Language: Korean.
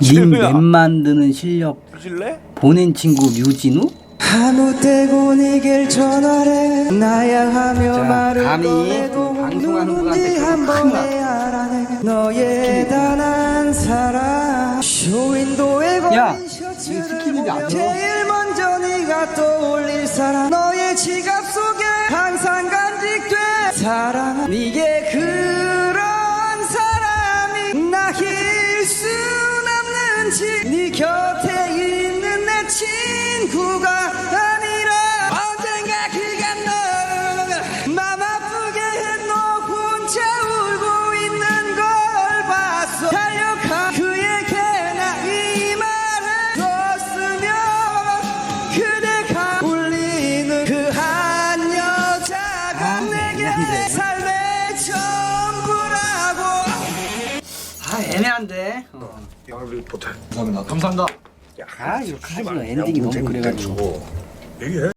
진우야. 님맵 만드는 실력 주실래? 보낸 친구 류진우? 아무 때고 네길 전화래 나야 하며 자, 말을 감히 꺼내도 그 방송하는 누군지 분한테 한 그거 번에 알아내 너의 단한 사랑 쇼윈도에 야, 걸린 이 셔츠를 들어. 제일 먼저 네가 떠올릴 사람 너의 지갑 속에 항상 간직돼 사랑 네게 없는지 네 곁에 있는 내 친구가 아니라 언젠가 그가 너를 맘 아프게 너 혼자 울고 있는 걸 봤어. 달려가 그에게 나 이 말을 줬으면 그대가 울리는 그 한 여자가 아, 내게 미 아 애매한데 어. 영업을 못해. 감사합니다. 감사합니다. 아 이거 카지노 엔딩이 너무 그래가지고 얘기해.